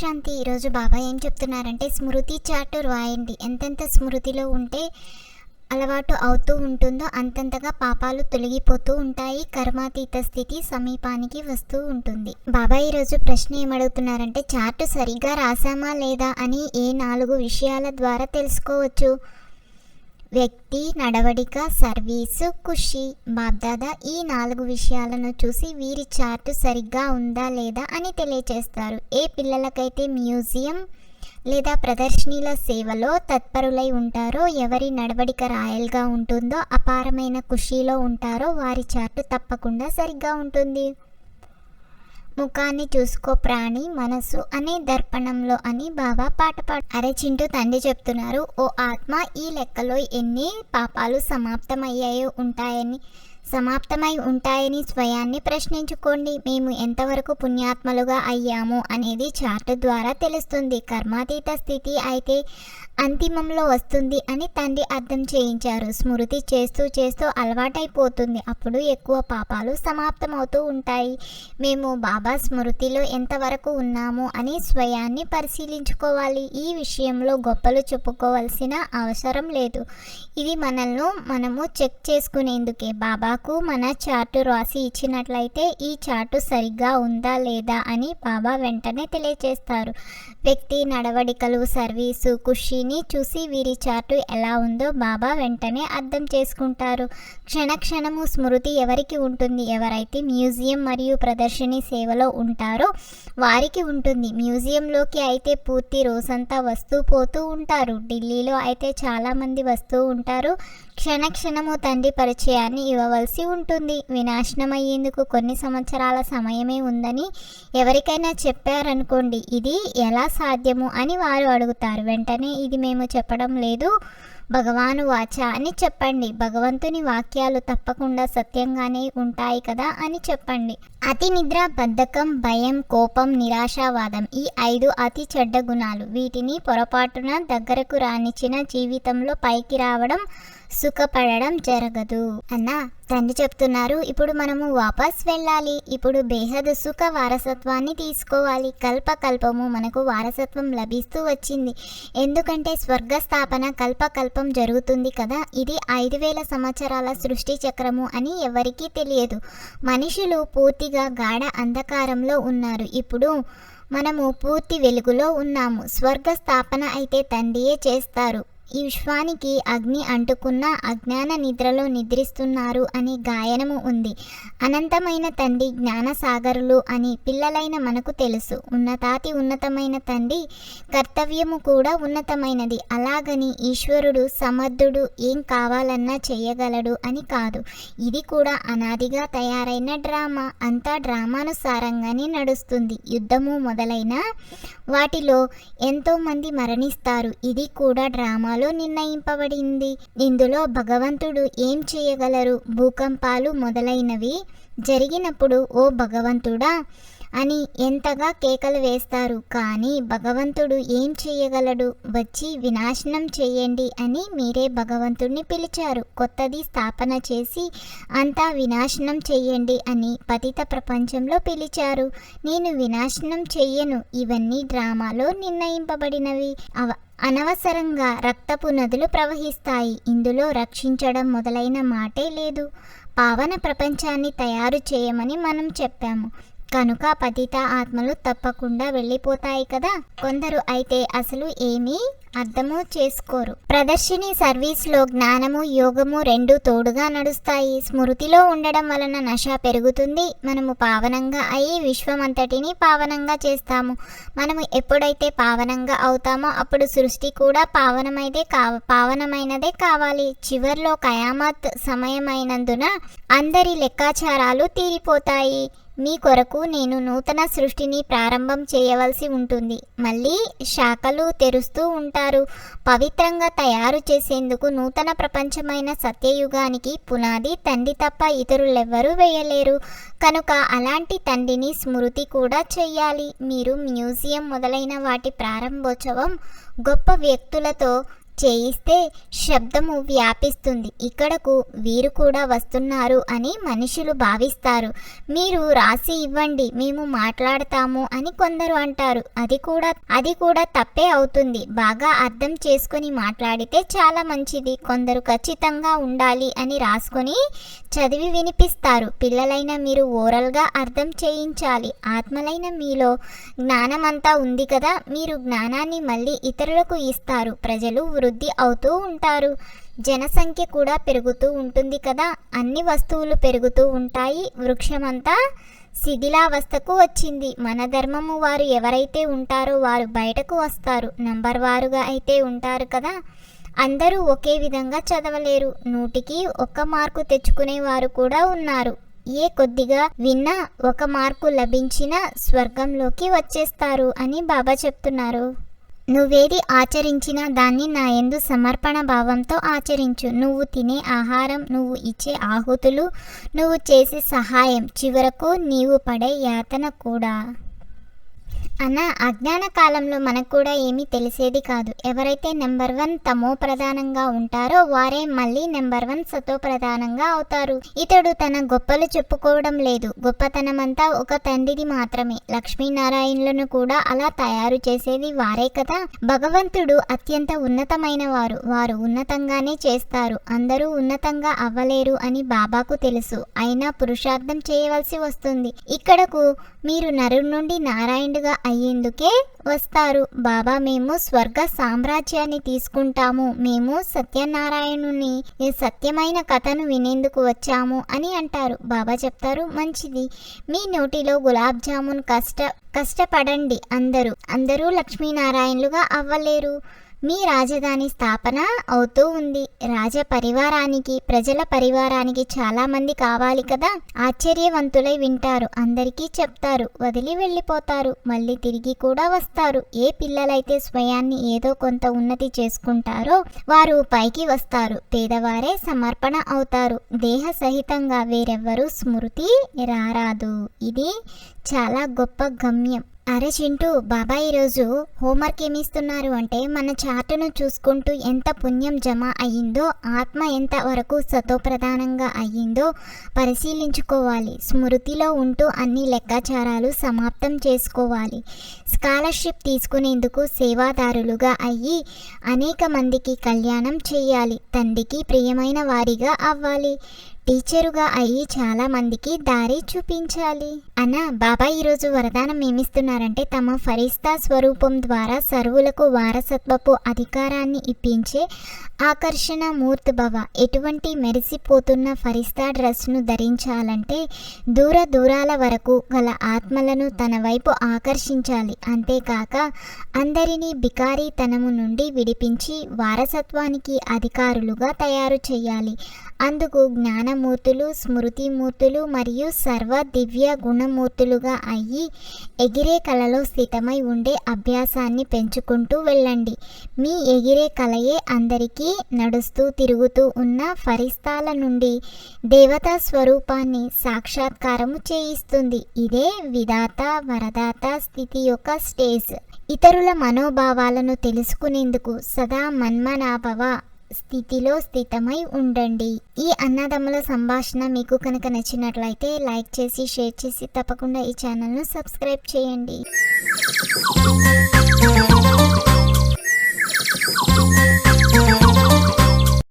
శాంతి ఈరోజు బాబా ఏం చెప్తున్నారంటే స్మృతి చార్ట్ రాయండి. ఎంతెంత స్మృతిలో ఉంటే అలవాటు అవుతూ ఉంటుందో అంతంతగా పాపాలు తొలగిపోతూ ఉంటాయి. కర్మాతీత స్థితి సమీపానికి వస్తూ ఉంటుంది. బాబా ఈరోజు ప్రశ్న ఏమడుగుతున్నారంటే చార్ట్ సరిగ్గా రాసామా లేదా అని ఏ నాలుగు విషయాల ద్వారా తెలుసుకోవచ్చు. వ్యక్తి నడవడిక సర్వీసు ఖుషి బాబ్దాదా ఈ నాలుగు విషయాలను చూసి వీరి చార్టు సరిగ్గా ఉందా లేదా అని తెలియచేస్తారు. ఏ పిల్లలకైతే మ్యూజియం లేదా ప్రదర్శనీల సేవలో తత్పరులై ఉంటారో ఎవరి నడవడిక రాయల్గా ఉంటుందో అపారమైన ఖుషీలో ఉంటారో వారి చార్టు తప్పకుండా సరిగ్గా ఉంటుంది. ముఖాన్ని చూసుకో ప్రాణి మనసు అనే దర్పణంలో అని బాబా పాట పాడు. అరే చింటూ తండ్రి చెప్తున్నారు ఓ ఆత్మ ఈ లెక్కలో ఎన్ని పాపాలు సమాప్తమయ్యాయో ఉంటాయని సమాప్తమై ఉంటాయని స్వయాన్ని ప్రశ్నించుకోండి. మేము ఎంతవరకు పుణ్యాత్మలుగా అయ్యాము అనేది చార్ట్ ద్వారా తెలుస్తుంది. కర్మాతీత స్థితి అయితే అంతిమంలో వస్తుంది అని తండ్రి అర్థం చేయించారు. స్మృతి చేస్తూ చేస్తూ అలవాటైపోతుంది. అప్పుడు ఎక్కువ పాపాలు సమాప్తమవుతూ ఉంటాయి. మేము బాబా స్మృతిలో ఎంతవరకు ఉన్నాము అని స్వయాన్ని పరిశీలించుకోవాలి. ఈ విషయంలో గొప్పలు చెప్పుకోవాల్సిన అవసరం లేదు. ఇది మనల్ని మనము చెక్ చేసుకునేందుకే. బాబా నాకు మన చార్టు రాసి ఇచ్చినట్లయితే ఈ చార్టు సరిగ్గా ఉందా లేదా అని బాబా వెంటనే తెలియజేస్తారు. వ్యక్తి నడవడికలు సర్వీసు ఖుషీని చూసి వీరి చార్టు ఎలా ఉందో బాబా వెంటనే అర్థం చేసుకుంటారు. క్షణ క్షణము స్మృతి ఎవరికి ఉంటుంది? ఎవరైతే మ్యూజియం మరియు ప్రదర్శని సేవలో ఉంటారో వారికి ఉంటుంది. మ్యూజియంలోకి అయితే పూర్తి రోజంతా వస్తూ పోతూ ఉంటారు. ఢిల్లీలో అయితే చాలామంది వస్తూ ఉంటారు. క్షణ క్షణము తండ్రి పరిచయాన్ని ఇవ్వవలసి ఉంటుంది. వినాశనమయ్యేందుకు కొన్ని సంవత్సరాల సమయమే ఉందని ఎవరికైనా చెప్పారనుకోండి ఇది ఎలా సాధ్యము అని వారు అడుగుతారు. వెంటనే ఇది మేము చెప్పడం లేదు. భగవాను వాచ అని చెప్పండి. భగవంతుని వాక్యాలు తప్పకుండా సత్యంగానే ఉంటాయి కదా అని చెప్పండి. అతి నిద్ర బద్ధకం భయం కోపం నిరాశావాదం ఈ ఐదు అతి చెడ్డ గుణాలు. వీటిని పొరపాటున దగ్గరకు రానిచ్చిన జీవితంలో పైకి రావడం సుఖపడడం జరగదు. అన్న తండ్రి చెప్తున్నారు ఇప్పుడు మనము వాపస్ వెళ్ళాలి. ఇప్పుడు బేహద్ సుఖ వారసత్వాన్ని తీసుకోవాలి. కల్పకల్పము మనకు వారసత్వం లభిస్తూ వచ్చింది. ఎందుకంటే స్వర్గ స్థాపన కల్పకల్పం జరుగుతుంది కదా? ఇది ఐదు వేల సంవత్సరాల సృష్టి చక్రము అని ఎవరికీ తెలియదు. మనుషులు పూర్తిగా గాఢ అంధకారంలో ఉన్నారు. ఇప్పుడు మనము పూర్తి వెలుగులో ఉన్నాము. స్వర్గ స్థాపన అయితే తండ్రియే చేస్తారు. ఈ విశ్వానికి అగ్ని అంటుకున్న అజ్ఞాన నిద్రలో నిద్రిస్తున్నారు అనే గాయనము ఉంది. అనంతమైన తండ్రి జ్ఞానసాగరులు అని పిల్లలైన మనకు తెలుసు. ఉన్నతాతి ఉన్నతమైన తండ్రి కర్తవ్యము కూడా ఉన్నతమైనది. అలాగని ఈశ్వరుడు సమర్థుడు ఏం కావాలన్నా చేయగలడు అని కాదు. ఇది కూడా అనాదిగా తయారైన డ్రామా. అంతా డ్రామానుసారంగానే నడుస్తుంది. యుద్ధము మొదలైన వాటిలో ఎంతోమంది మరణిస్తారు. ఇది కూడా డ్రామాలు నిర్ణయింపబడింది. ఇందులో భగవంతుడు ఏం చేయగలరు? భూకంపాలు మొదలైనవి జరిగినప్పుడు ఓ భగవంతుడా! అని ఎంతగా కేకలు వేస్తారు. కానీ భగవంతుడు ఏం చేయగలడు? వచ్చి వినాశనం చేయండి అని మీరే భగవంతుడిని పిలిచారు. కొత్తది స్థాపన చేసి అంతా వినాశనం చేయండి అని పతిత ప్రపంచంలో పిలిచారు. నేను వినాశనం చెయ్యను. ఇవన్నీ డ్రామాలో నిర్ణయింపబడినవి. అవ అనవసరంగా రక్తపు నదులు ప్రవహిస్తాయి. ఇందులో రక్షించడం మొదలైన మాటే లేదు. పావన ప్రపంచాన్ని తయారు చేయమని మనం చెప్పాము. కనుక పతిత ఆత్మలు తప్పకుండా వెళ్ళిపోతాయి కదా? కొందరు అయితే అసలు ఏమీ అర్థము చేసుకోరు. ప్రదర్శిని సర్వీస్లో జ్ఞానము యోగము రెండు తోడుగా నడుస్తాయి. స్మృతిలో ఉండడం వలన నశ పెరుగుతుంది. మనము పావనంగా అయి విశ్వమంతటిని పావనంగా చేస్తాము. మనము ఎప్పుడైతే పావనంగా అవుతామో అప్పుడు సృష్టి కూడా పావనమైదే కావ పావనమైనదే కావాలి. చివర్లో కయామత్ సమయమైనందున అందరి లెక్కాచారాలు తీరిపోతాయి. మీ కొరకు నేను నూతన సృష్టిని ప్రారంభం చేయవలసి ఉంటుంది. మళ్ళీ శాఖలు తెరుస్తూ ఉంటారు. పవిత్రంగా తయారు చేసేందుకు నూతన ప్రపంచమైన సత్యయుగానికి పునాది తండ్రి తప్ప ఇతరులెవ్వరూ వేయలేరు. కనుక అలాంటి తండ్రిని స్మృతి కూడా చెయ్యాలి. మీరు మ్యూజియం మొదలైన వాటి ప్రారంభోత్సవం గొప్ప వ్యక్తులతో చేయిస్తే శబ్దము వ్యాపిస్తుంది. ఇక్కడకు వీరు కూడా వస్తున్నారు అని మనుషులు భావిస్తారు. మీరు రాసి ఇవ్వండి మేము మాట్లాడతాము అని కొందరు అంటారు. అది కూడా అది కూడా తప్పే అవుతుంది. బాగా అర్థం చేసుకొని మాట్లాడితే చాలా మంచిది. కొందరు ఖచ్చితంగా ఉండాలి అని రాసుకొని చదివి వినిపిస్తారు. పిల్లలైన మీరు ఓరల్గా అర్థం చేయించాలి. ఆత్మలైన మీలో జ్ఞానమంతా ఉంది కదా మీరు జ్ఞానాన్ని మళ్ళీ ఇతరులకు ఇస్తారు. ప్రజలు వృద్ధి అవుతూ ఉంటారు. జనసంఖ్య కూడా పెరుగుతూ ఉంటుంది కదా. అన్ని వస్తువులు పెరుగుతూ ఉంటాయి. వృక్షమంతా శిథిలావస్థకు వచ్చింది. మన ధర్మము వారు ఎవరైతే ఉంటారో వారు బయటకు వస్తారు. నంబర్ వారుగా అయితే ఉంటారు కదా. అందరూ ఒకే విధంగా చదవలేరు. నూటికి ఒక్క మార్కు తెచ్చుకునే వారు కూడా ఉన్నారు. ఏ కొద్దిగా విన్నా ఒక మార్కు లభించిన స్వర్గంలోకి వచ్చేస్తారు అని బాబా చెప్తున్నారు. నువ్వేది ఆచరించినా దాన్ని నా ఎందు సమర్పణ భావంతో ఆచరించు. నువ్వు తినే ఆహారం నువ్వు ఇచ్చే ఆహుతులు నువ్వు చేసే సహాయం. చివరకు నీవు పడే యాతన కూడా. అన్న అజ్ఞాన కాలంలో మనకు కూడా ఏమీ తెలిసేది కాదు. ఎవరైతే నెంబర్ వన్ తమో ప్రధానంగా ఉంటారో వారే మళ్ళీ నెంబర్ వన్ సతో ప్రధానంగా అవుతారు. ఇతడు తన గొప్పలు చెప్పుకోవడం లేదు. గొప్పతనమంతా ఒక తండ్రిది మాత్రమే. లక్ష్మీనారాయణులను కూడా అలా తయారు చేసేది వారే కదా? భగవంతుడు అత్యంత ఉన్నతమైన వారు. వారు ఉన్నతంగానే చేస్తారు. అందరూ ఉన్నతంగా అవ్వలేరు అని బాబాకు తెలుసు. అయినా పురుషార్థం చేయవలసి వస్తుంది. ఇక్కడకు మీరు నరు నుండి నారాయణుడుగా అయ్యేందుకే వస్తారు. బాబా మేము స్వర్గ సామ్రాజ్యాన్ని తీసుకుంటాము. మేము సత్యనారాయణుని ఈ సత్యమైన కథను వినేందుకు వచ్చాము అని అంటారు. బాబా చెప్తారు మంచిది. మీ నోటిలో గులాబ్ జామున్ కష్ట కష్టపడండి అందరూ. అందరూ లక్ష్మీనారాయణలుగా అవ్వలేరు. మీ రాజధాని స్థాపన అవుతూ ఉంది. రాజ పరివారానికి ప్రజల పరివారానికి చాలా మంది కావాలి కదా? ఆశ్చర్యవంతులై వింటారు. అందరికీ చెప్తారు. వదిలి వెళ్ళిపోతారు. మళ్ళీ తిరిగి కూడా వస్తారు. ఏ పిల్లలైతే స్వయాన్ని ఏదో కొంత ఉన్నతి చేసుకుంటారో వారు పైకి వస్తారు. పేదవారే సమర్పణ అవుతారు. దేహ సహితంగా వేరెవ్వరూ స్మృతి రారాదు. ఇది చాలా గొప్ప గమ్యం. అరే చింటూ బాబా ఈరోజు హోంవర్క్ ఏమిస్తున్నారు అంటే మన చాటును చూసుకుంటూ ఎంత పుణ్యం జమ అయ్యిందో ఆత్మ ఎంత వరకు సతోప్రధానంగా అయ్యిందో పరిశీలించుకోవాలి. స్మృతిలో ఉంటూ అన్ని లెక్కాచారాలు సమాప్తం చేసుకోవాలి. స్కాలర్షిప్ తీసుకునేందుకు సేవాదారులుగా అయ్యి అనేక మందికి కళ్యాణం చేయాలి తండ్రికి ప్రియమైన వారిగా అవ్వాలి. టీచరుగా అయ్యి చాలా మందికి దారి చూపించాలి. అన్న బాబా ఈరోజు వరదానం ఏమిస్తున్నారంటే తమ ఫరిస్తా స్వరూపం ద్వారా సర్వులకు వారసత్వపు అధికారాన్ని ఇప్పించే ఆకర్షణ మూర్తిభవ. ఎటువంటి మెరిసిపోతున్న ఫరిస్తా డ్రెస్ను ధరించాలంటే దూర దూరాల వరకు గల ఆత్మలను తన వైపు ఆకర్షించాలి. అంతేకాక అందరినీ బికారీతనము నుండి విడిపించి వారసత్వానికి అధికారులుగా తయారు చేయాలి అందుకు జ్ఞానమూర్తులు స్మృతిమూర్తులు మరియు సర్వ దివ్య గుణమూర్తులుగా అయ్యి ఎగిరే కళలో స్థితమై ఉండే అభ్యాసాన్ని పెంచుకుంటూ వెళ్ళండి. మీ ఎగిరే కళయే అందరికీ నడుస్తూ తిరుగుతూ ఉన్న ఫరిస్తాల నుండి దేవతా స్వరూపాన్ని సాక్షాత్కారము చేయిస్తుంది. ఇదే విధాత వరదాత స్థితి యొక్క స్టేజ్. ఇతరుల మనోభావాలను తెలుసుకునేందుకు సదా మన్మనాభవ స్థితిలో స్థితమై ఉండండి. ఈ అన్నదమ్ముల సంభాషణ మీకు కనుక నచ్చినట్లయితే లైక్ చేసి షేర్ చేసి తప్పకుండా ఈ ఛానల్ను సబ్స్క్రైబ్ చేయండి.